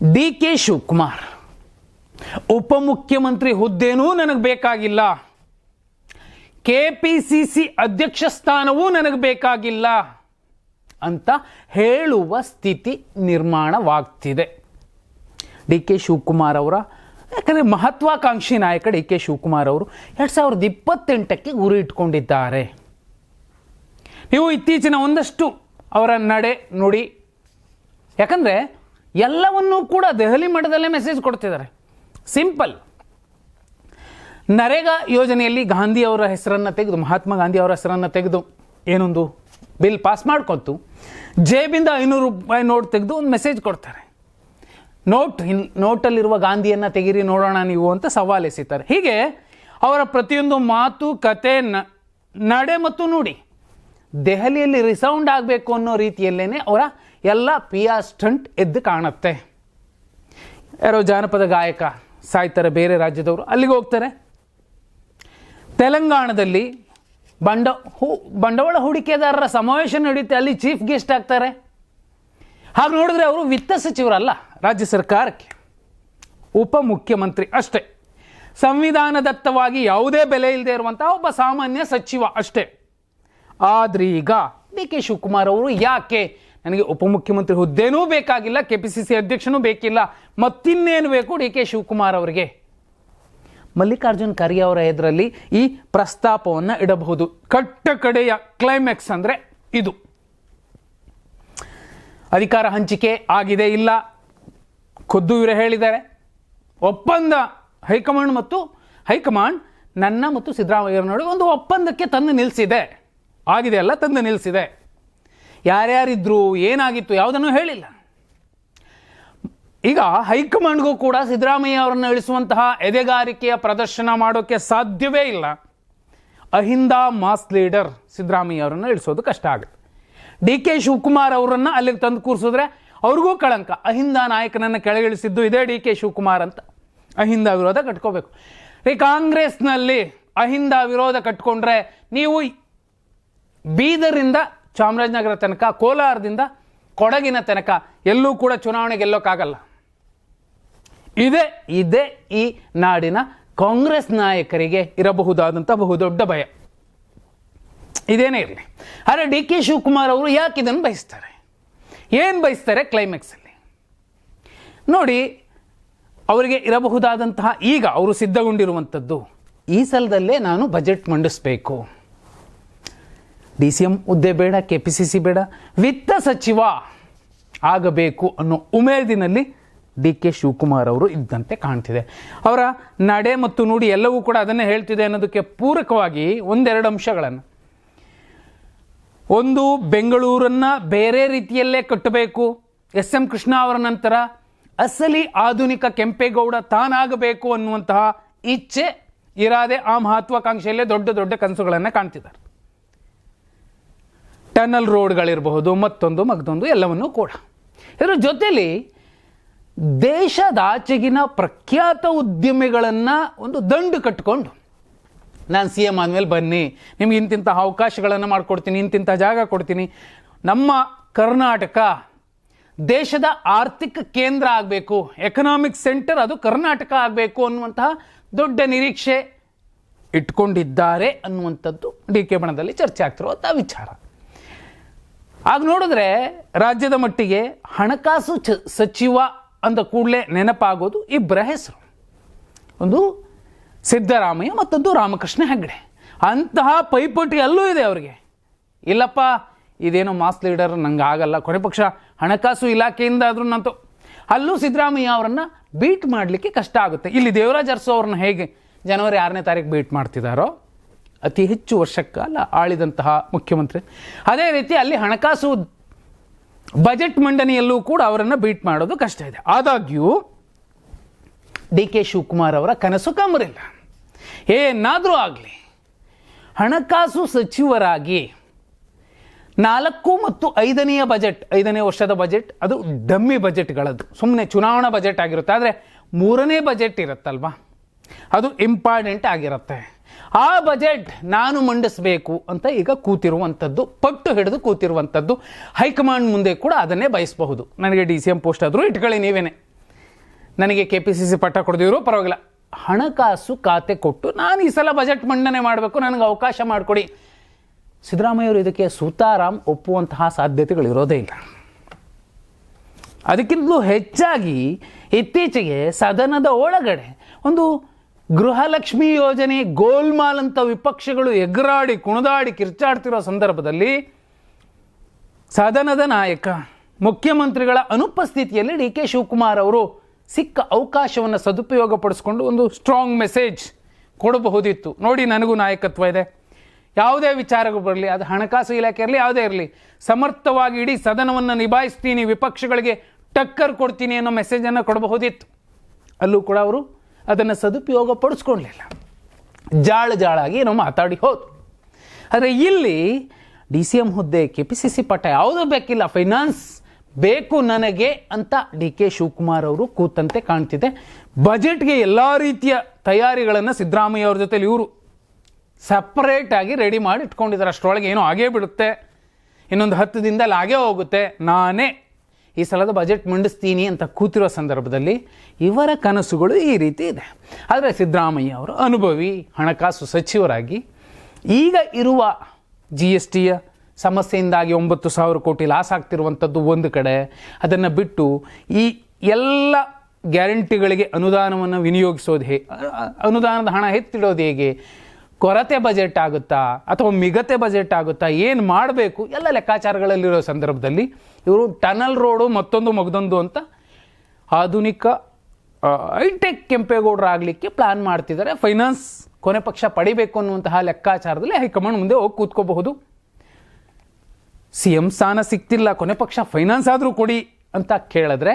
D K Shivakumar, ಉಪಮುಖ್ಯಮಂತ್ರಿ ಹುದ್ದೆನೂ ನನಗೆ ಬೇಕಾಗಿಲ್ಲ. ಕೆ ಪಿ ಸಿ ಸಿ ಅಧ್ಯಕ್ಷ ಸ್ಥಾನವೂ ನನಗೆ ಬೇಕಾಗಿಲ್ಲ ಅಂತ ಹೇಳುವ ಸ್ಥಿತಿ ನಿರ್ಮಾಣವಾಗ್ತಿದೆ. ಡಿ ಕೆ ಶಿವಕುಮಾರ್ ಅವರ, ಯಾಕಂದರೆ ಮಹತ್ವಾಕಾಂಕ್ಷಿ ನಾಯಕ ಡಿ ಕೆ ಶಿವಕುಮಾರ್ ಅವರು ಎರಡು ಸಾವಿರದ ಇಪ್ಪತ್ತೆಂಟಕ್ಕೆ ಗುರಿ ಇಟ್ಕೊಂಡಿದ್ದಾರೆ. ನೀವು ಇತ್ತೀಚಿನ ಒಂದಷ್ಟು ಅವರ ನಡೆ ನುಡಿ, ಯಾಕಂದರೆ ಎಲ್ಲವನ್ನೂ ಕೂಡ ದೆಹಲಿ ಮಟ್ಟದಲ್ಲೇ ಮೆಸೇಜ್ ಕೊಡ್ತಿದ್ದಾರೆ. ಸಿಂಪಲ್ ನರೇಗಾ ಯೋಜನೆಯಲ್ಲಿ ಗಾಂಧಿ ಅವರ ಹೆಸರನ್ನು ತೆಗೆದು, ಮಹಾತ್ಮ ಗಾಂಧಿ ಅವರ ಹೆಸರನ್ನು ತೆಗೆದು ಏನೊಂದು ಬಿಲ್ ಪಾಸ್ ಮಾಡ್ಕೊತು ಜೇಬಿಂದ ಐನೂರು ರೂಪಾಯಿ ನೋಟ್ ತೆಗೆದು ಒಂದು ಮೆಸೇಜ್ ಕೊಡ್ತಾರೆ. ನೋಟ್ ಇನ್ ನೋಟಲ್ಲಿರುವ ಗಾಂಧಿಯನ್ನು ತೆಗೀರಿ, ನೋಡೋಣ ನೀವು ಅಂತ ಸವಾಲು ಎಸಿತಾರೆ. ಹೀಗೆ ಅವರ ಪ್ರತಿಯೊಂದು ಮಾತು, ಕತೆ ನಡೆ ಮತ್ತು ನುಡಿ ದೆಹಲಿಯಲ್ಲಿ ರಿಸೌಂಡ್ ಆಗಬೇಕು ಅನ್ನೋ ರೀತಿಯಲ್ಲೇ ಅವರ ಎಲ್ಲ ಪಿ ಆರ್ ಸ್ಟಂಟ್ ಎದ್ದು ಕಾಣುತ್ತೆ. ಯಾರೋ ಜಾನಪದ ಗಾಯಕ, ಸಾಯ್ತಾರೆ ಬೇರೆ ರಾಜ್ಯದವರು ಅಲ್ಲಿಗೆ ಹೋಗ್ತಾರೆ. ತೆಲಂಗಾಣದಲ್ಲಿ ಬಂಡ ಹೂ, ಬಂಡವಾಳ ಹೂಡಿಕೆದಾರರ ಸಮಾವೇಶ ನಡೆಯುತ್ತೆ, ಅಲ್ಲಿ ಚೀಫ್ ಗೆಸ್ಟ್ ಆಗ್ತಾರೆ. ಹಾಗೆ ನೋಡಿದ್ರೆ ಅವರು ವಿತ್ತ ಸಚಿವರಲ್ಲ, ರಾಜ್ಯ ಸರ್ಕಾರಕ್ಕೆ. ಉಪಮುಖ್ಯಮಂತ್ರಿ ಅಷ್ಟೇ. ಸಂವಿಧಾನದತ್ತವಾಗಿ ಯಾವುದೇ ಬೆಲೆ ಇಲ್ಲದೆ ಇರುವಂತಹ ಒಬ್ಬ ಸಾಮಾನ್ಯ ಸಚಿವ ಅಷ್ಟೇ. ಆದ್ರೆ ಈಗ ಡಿ ಕೆ ಶಿವಕುಮಾರ್ ಅವರು ಯಾಕೆ ನನಗೆ ಉಪಮುಖ್ಯಮಂತ್ರಿ ಹುದ್ದೆನೂ ಬೇಕಾಗಿಲ್ಲ ಕೆ ಪಿ ಸಿ ಸಿ ಅಧ್ಯಕ್ಷನೂ ಬೇಕಿಲ್ಲ. ಮತ್ತಿನ್ನೇನು ಬೇಕು ಡಿ ಕೆ ಶಿವಕುಮಾರ್ ಅವರಿಗೆ? ಮಲ್ಲಿಕಾರ್ಜುನ್ ಖರ್ಗೆ ಅವರ ಎದುರಲ್ಲಿ ಈ ಪ್ರಸ್ತಾಪವನ್ನು ಇಡಬಹುದು. ಕಟ್ಟ ಕಡೆಯ ಕ್ಲೈಮ್ಯಾಕ್ಸ್ ಅಂದರೆ ಇದು. ಅಧಿಕಾರ ಹಂಚಿಕೆ ಆಗಿದೆ ಇಲ್ಲ? ಖುದ್ದು ಇವರೇ ಹೇಳಿದ್ದಾರೆ. ಒಪ್ಪಂದ ಹೈಕಮಾಂಡ್ ಮತ್ತು ಹೈಕಮಾಂಡ್ ನನ್ನ ಮತ್ತು ಸಿದ್ದರಾಮಯ್ಯರ ನಡುವೆ ಒಂದು ಒಪ್ಪಂದಕ್ಕೆ ತಂದು ನಿಲ್ಲಿಸಿದೆ ಆಗಿದೆ ಅಲ್ಲ, ತಂದು ನಿಲ್ಲಿಸಿದೆ ಯಾರ್ಯಾರಿದ್ರು, ಏನಾಗಿತ್ತು ಯಾವುದನ್ನು ಹೇಳಿಲ್ಲ. ಈಗ ಹೈಕಮಾಂಡ್ಗೂ ಕೂಡ ಸಿದ್ದರಾಮಯ್ಯ ಅವರನ್ನು ಇಳಿಸುವಂತಹ ಎದೆಗಾರಿಕೆಯ ಪ್ರದರ್ಶನ ಮಾಡೋಕ್ಕೆ ಸಾಧ್ಯವೇ ಇಲ್ಲ. ಅಹಿಂದ ಮಾಸ್ ಲೀಡರ್ ಸಿದ್ದರಾಮಯ್ಯ ಅವರನ್ನು ಇಳಿಸೋದು ಕಷ್ಟ ಆಗುತ್ತೆ. ಡಿ ಕೆ ಶಿವಕುಮಾರ್ ಅವರನ್ನು ಅಲ್ಲಿಗೆ ತಂದು ಕೂರಿಸಿದ್ರೆ ಅವ್ರಿಗೂ ಕಳಂಕ. ಅಹಿಂದ ನಾಯಕನನ್ನು ಕೆಳಗಿಳಿಸಿದ್ದು ಇದೇ ಡಿ ಕೆ ಶಿವಕುಮಾರ್ ಅಂತ. ಅಹಿಂದ ವಿರೋಧ ಕಟ್ಕೋಬೇಕು. ರೀ ಕಾಂಗ್ರೆಸ್ನಲ್ಲಿ ಅಹಿಂದ ವಿರೋಧ ಕಟ್ಕೊಂಡ್ರೆ ನೀವು ಬೀದರಿಂದ ಚಾಮರಾಜನಗರ ತನಕ, ಕೋಲಾರದಿಂದ ಕೊಡಗಿನ ತನಕ ಎಲ್ಲೂ ಕೂಡ ಚುನಾವಣೆ ಗೆಲ್ಲೋಕ್ಕಾಗಲ್ಲ. ಇದೇ ಇದೇ ಈ ನಾಡಿನ ಕಾಂಗ್ರೆಸ್ ನಾಯಕರಿಗೆ ಇರಬಹುದಾದಂಥ ಬಹುದೊಡ್ಡ ಭಯ. ಇದೇನೇ ಇರಲಿ. ಆದರೆ ಡಿ ಕೆ ಶಿವಕುಮಾರ್ ಅವರು ಯಾಕೆ ಇದನ್ನು ಬಯಸ್ತಾರೆ? ಏನು ಬಯಸ್ತಾರೆ ಕ್ಲೈಮ್ಯಾಕ್ಸಲ್ಲಿ ನೋಡಿ, ಅವರಿಗೆ ಇರಬಹುದಾದಂತಹ ಈಗ ಅವರು ಸಿದ್ಧಗೊಂಡಿರುವಂಥದ್ದು, ಈ ಸಲದಲ್ಲೇ ನಾನು ಬಜೆಟ್ ಮಂಡಿಸಬೇಕು. ಡಿ ಸಿ ಎಂ ಹುದ್ದೆ ಬೇಡ ಕೆ ಪಿ ಸಿ ಸಿ ಬೇಡ, ವಿತ್ತ ಸಚಿವ ಆಗಬೇಕು ಅನ್ನೋ ಉಮೇದಿನಲ್ಲಿ ಡಿ ಕೆ ಶಿವಕುಮಾರ್ ಅವರು ಇದ್ದಂತೆ ಕಾಣ್ತಿದೆ. ಅವರ ನಡೆ ಮತ್ತು ನುಡಿ ಎಲ್ಲವೂ ಕೂಡ ಅದನ್ನೇ ಹೇಳ್ತಿದೆ ಅನ್ನೋದಕ್ಕೆ ಪೂರಕವಾಗಿ ಒಂದೆರಡು ಅಂಶಗಳನ್ನು. ಒಂದು, ಬೆಂಗಳೂರನ್ನು ಬೇರೆ ರೀತಿಯಲ್ಲೇ ಕಟ್ಟಬೇಕು. ಎಸ್ ಎಂ ಕೃಷ್ಣ ಅವರ ನಂತರ ಅಸಲಿ ಆಧುನಿಕ ಕೆಂಪೇಗೌಡ ತಾನಾಗಬೇಕು ಅನ್ನುವಂತಹ ಇಚ್ಛೆ, ಇರಾದೆ ಆ ಮಹತ್ವಾಕಾಂಕ್ಷೆಯಲ್ಲೇ ದೊಡ್ಡ ದೊಡ್ಡ ಕನಸುಗಳನ್ನು ಕಾಣ್ತಿದ್ದಾರೆ. ಟನಲ್ ರೋಡ್ಗಳಿರಬಹುದು, ಮತ್ತೊಂದು ಮಗದೊಂದು ಎಲ್ಲವನ್ನೂ ಕೂಡ. ಇದರ ಜೊತೆಲಿ ದೇಶದಾಚೆಗಿನ ಪ್ರಖ್ಯಾತ ಉದ್ಯಮಿಗಳನ್ನು ಒಂದು ದಂಡು ಕಟ್ಟಿಕೊಂಡು ನಾನು ಸಿ ಎಂ ಆದಮೇಲೆ ಬನ್ನಿ, ನಿಮ್ಗೆ ಇಂತಿಂಥ ಅವಕಾಶಗಳನ್ನು ಮಾಡಿಕೊಡ್ತೀನಿ ಇಂತಿಂಥ ಜಾಗ ಕೊಡ್ತೀನಿ. ನಮ್ಮ ಕರ್ನಾಟಕ ದೇಶದ ಆರ್ಥಿಕ ಕೇಂದ್ರ ಆಗಬೇಕು ಎಕನಾಮಿಕ್ ಸೆಂಟರ್ ಅದು ಕರ್ನಾಟಕ ಆಗಬೇಕು ಅನ್ನುವಂತಹ ದೊಡ್ಡ ನಿರೀಕ್ಷೆ ಇಟ್ಕೊಂಡಿದ್ದಾರೆ ಅನ್ನುವಂಥದ್ದು ಡಿ ಕೆ ಬಣದಲ್ಲಿ ಚರ್ಚೆ ಆಗ್ತಿರುವಂಥ ವಿಚಾರ. ಆಗ ನೋಡಿದ್ರೆ ರಾಜ್ಯದ ಮಟ್ಟಿಗೆ ಹಣಕಾಸು ಚ ಸಚಿವ ಅಂದ ಕೂಡಲೇ ನೆನಪಾಗೋದು ಇಬ್ಬರ ಹೆಸರು. ಒಂದು ಸಿದ್ದರಾಮಯ್ಯ ಮತ್ತೊಂದು ರಾಮಕೃಷ್ಣ ಹೆಗ್ಡೆ. ಅಂತಹ ಪೈಪೋಟಿ ಅಲ್ಲೂ ಇದೆ ಅವರಿಗೆ. ಇಲ್ಲಪ್ಪ, ಇದೇನೋ ಮಾಸ್ ಲೀಡರ್, ನಂಗೆ ಆಗಲ್ಲ. ಕೊನೆ ಪಕ್ಷ ಹಣಕಾಸು ಇಲಾಖೆಯಿಂದ ಆದರೂ ನಂತು. ಅಲ್ಲೂ ಸಿದ್ದರಾಮಯ್ಯ ಅವರನ್ನು ಬೀಟ್ ಮಾಡಲಿಕ್ಕೆ ಕಷ್ಟ ಆಗುತ್ತೆ. ಇಲ್ಲಿ ದೇವರಾಜ್ ಅರಸು ಅವ್ರನ್ನ ಹೇಗೆ ಜನವರಿ ಆರನೇ ತಾರೀಕು ಬೀಟ್ ಮಾಡ್ತಿದ್ದಾರೋ ಅತಿ ಹೆಚ್ಚು ವರ್ಷಕಾಲ ಆಳಿದಂತಹ ಮುಖ್ಯಮಂತ್ರಿ. ಅದೇ ರೀತಿ ಅಲ್ಲಿ ಹಣಕಾಸು ಬಜೆಟ್ ಮಂಡನೆಯಲ್ಲೂ ಕೂಡ ಅವರನ್ನು ಬೀಟ್ ಮಾಡೋದು ಕಷ್ಟ ಇದೆ. ಆದಾಗ್ಯೂ ಡಿ ಕೆ ಶಿವಕುಮಾರ್ ಅವರ ಕನಸು ಕಮರಿಲ್ಲ. ಏನಾದರೂ ಆಗಲಿ, ಹಣಕಾಸು ಸಚಿವರಾಗಿ ನಾಲ್ಕು ಮತ್ತು ಐದನೆಯ ಬಜೆಟ್, ಐದನೇ ವರ್ಷದ ಬಜೆಟ್, ಅದು ಡಮ್ಮಿ ಬಜೆಟ್ಗಳದ್ದು. ಸುಮ್ಮನೆ ಚುನಾವಣಾ ಬಜೆಟ್ ಆಗಿರುತ್ತೆ, ಆದರೆ ಮೂರನೇ ಬಜೆಟ್ ಇರುತ್ತಲ್ವ? ಅದು ಇಂಪಾರ್ಟೆಂಟ್ ಆಗಿರುತ್ತೆ. ಆ ಬಜೆಟ್ ನಾನು ಮಂಡಿಸಬೇಕು ಅಂತ ಈಗ ಕೂತಿರುವಂಥದ್ದು, ಪಟ್ಟು ಹಿಡಿದು ಕೂತಿರುವಂಥದ್ದು, ಹೈಕಮಾಂಡ್ ಮುಂದೆ ಕೂಡ ಅದನ್ನೇ ಬಯಸಬಹುದು. ನನಗೆ ಡಿ ಸಿ ಎಂ ಪೋಸ್ಟ್ ಆದರೂ ಇಟ್ಕೊಳ್ಳಿ ನೀವೇನೆ. ನನಗೆ ಕೆ ಪಿ ಸಿ ಸಿ ಪಟ್ಟ ಕೊಡದಿದ್ರು ಪರವಾಗಿಲ್ಲ. ಹಣಕಾಸು ಖಾತೆ ಕೊಟ್ಟು ನಾನು ಈ ಸಲ ಬಜೆಟ್ ಮಂಡನೆ ಮಾಡಬೇಕು, ನನಗೆ ಅವಕಾಶ ಮಾಡಿಕೊಡಿ. ಸಿದ್ದರಾಮಯ್ಯವರು ಇದಕ್ಕೆ ಸೂತಾರಾಮ್ ಒಪ್ಪುವಂತಹ ಸಾಧ್ಯತೆಗಳಿರೋದೇ ಇಲ್ಲ. ಅದಕ್ಕಿಂತಲೂ ಹೆಚ್ಚಾಗಿ ಇತ್ತೀಚೆಗೆ ಸದನದ ಒಳಗಡೆ ಒಂದು ಗೃಹಲಕ್ಷ್ಮಿ ಯೋಜನೆ ಗೋಲ್ಮಾಲ್ ಅಂತ ವಿಪಕ್ಷಗಳು ಎಗರಾಡಿ, ಕುಣದಾಡಿ ಕಿರ್ಚಾಡ್ತಿರೋ ಸಂದರ್ಭದಲ್ಲಿ ಸದನದ ನಾಯಕ, ಮುಖ್ಯಮಂತ್ರಿಗಳ ಅನುಪಸ್ಥಿತಿಯಲ್ಲಿ ಡಿ ಕೆ ಶಿವಕುಮಾರ್ ಅವರು ಸಿಕ್ಕ ಅವಕಾಶವನ್ನು ಸದುಪಯೋಗಪಡಿಸ್ಕೊಂಡು ಒಂದು ಸ್ಟ್ರಾಂಗ್ ಮೆಸೇಜ್ ಕೊಡಬಹುದಿತ್ತು. ನೋಡಿ ನನಗೂ ನಾಯಕತ್ವ ಇದೆ. ಯಾವುದೇ ವಿಚಾರಗಳು ಬರಲಿ, ಅದು ಹಣಕಾಸು ಇಲಾಖೆ ಇರಲಿ, ಯಾವುದೇ ಇರಲಿ, ಸಮರ್ಥವಾಗಿ ಇಡೀ ಸದನವನ್ನು ನಿಭಾಯಿಸ್ತೀನಿ, ವಿಪಕ್ಷಗಳಿಗೆ ಟಕ್ಕರ್ ಕೊಡ್ತೀನಿ ಅನ್ನೋ ಮೆಸೇಜನ್ನು ಕೊಡಬಹುದಿತ್ತು. ಅಲ್ಲೂ ಕೂಡ ಅವರು ಅದನ್ನು ಸದುಪಯೋಗ ಪಡಿಸ್ಕೊಳ್ಲಿಲ್ಲ ಜಾಳ ಜಾಳಾಗಿ ಏನೋ ಮಾತಾಡಿ ಹೋದ್ರು. ಆದರೆ ಇಲ್ಲಿ ಡಿ ಸಿ ಎಂ ಹುದ್ದೆ, ಕೆ ಪಿ ಸಿ ಸಿ ಪಟ್ಟ ಯಾವುದೂ ಬೇಕಿಲ್ಲ. ಫೈನಾನ್ಸ್ ಬೇಕು ನನಗೆ ಅಂತ ಡಿ ಕೆ ಶಿವಕುಮಾರ್ ಅವರು ಕೂತಂತೆ ಕಾಣ್ತಿದೆ. ಬಜೆಟ್ಗೆ ಎಲ್ಲ ರೀತಿಯ ತಯಾರಿಗಳನ್ನು ಸಿದ್ದರಾಮಯ್ಯ ಅವ್ರ ಜೊತೆಲಿ ಇವರು ಸಪ್ರೇಟಾಗಿ ರೆಡಿ ಮಾಡಿ ಇಟ್ಕೊಂಡಿದ್ದಾರೆ. ಅಷ್ಟರೊಳಗೆ ಏನೋ ಆಗೇ ಬಿಡುತ್ತೆ. ಇನ್ನೊಂದು ಹತ್ತು ದಿನದಲ್ಲಿ ಆಗೇ ಹೋಗುತ್ತೆ. ನಾನೇ ಈ ಸಲದ ಬಜೆಟ್ ಮಂಡಿಸ್ತೀನಿ ಅಂತ ಕೂತಿರೋ ಸಂದರ್ಭದಲ್ಲಿ ಇವರ ಕನಸುಗಳು ಈ ರೀತಿ ಇದೆ. ಆದರೆ ಸಿದ್ದರಾಮಯ್ಯ ಅವರು ಅನುಭವಿ, ಹಣಕಾಸು ಸಚಿವರಾಗಿ ಈಗ ಇರುವ ಜಿ ಎಸ್ ಟಿಯ ಸಮಸ್ಯೆಯಿಂದಾಗಿ ಒಂಬತ್ತು ಸಾವಿರ ಕೋಟಿ ಲಾಸ್ ಆಗ್ತಿರುವಂಥದ್ದು ಒಂದು ಕಡೆ, ಅದನ್ನು ಬಿಟ್ಟು ಈ ಎಲ್ಲ ಗ್ಯಾರಂಟಿಗಳಿಗೆ ಅನುದಾನವನ್ನು ವಿನಿಯೋಗಿಸೋದು ಹೇ ಅನುದಾನದ ಹಣ ಎತ್ತಿಡೋದು ಹೇಗೆ? ಕೊರತೆ ಬಜೆಟ್ ಆಗುತ್ತಾ ಅಥವಾ ಮಿಗತೆ ಬಜೆಟ್ ಆಗುತ್ತಾ, ಏನು ಮಾಡಬೇಕು, ಎಲ್ಲ ಲೆಕ್ಕಾಚಾರಗಳಲ್ಲಿರೋ ಸಂದರ್ಭದಲ್ಲಿ ಇವರು ಟನಲ್ ರೋಡು ಮತ್ತೊಂದು ಮಗದೊಂದು ಅಂತ ಆಧುನಿಕ ಹೈಟೆಕ್ ಕೆಂಪೇಗೌಡರು ಆಗಲಿಕ್ಕೆ ಪ್ಲಾನ್ ಮಾಡ್ತಿದ್ದಾರೆ. ಫೈನಾನ್ಸ್ ಕೊನೆ ಪಕ್ಷ ಪಡಿಬೇಕು ಅನ್ನುವಂತಹ ಲೆಕ್ಕಾಚಾರದಲ್ಲಿ ಹೈಕಮಾಂಡ್ ಮುಂದೆ ಹೋಗಿ ಕೂತ್ಕೋಬಹುದು. ಸಿ ಎಂ ಸ್ಥಾನ ಸಿಕ್ತಿಲ್ಲ ಕೊನೆ ಪಕ್ಷ ಫೈನಾನ್ಸ್ ಆದರೂ ಕೊಡಿ ಅಂತ ಕೇಳಿದ್ರೆ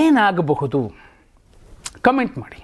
ಏನಾಗಬಹುದು? ಕಮೆಂಟ್ ಮಾಡಿ.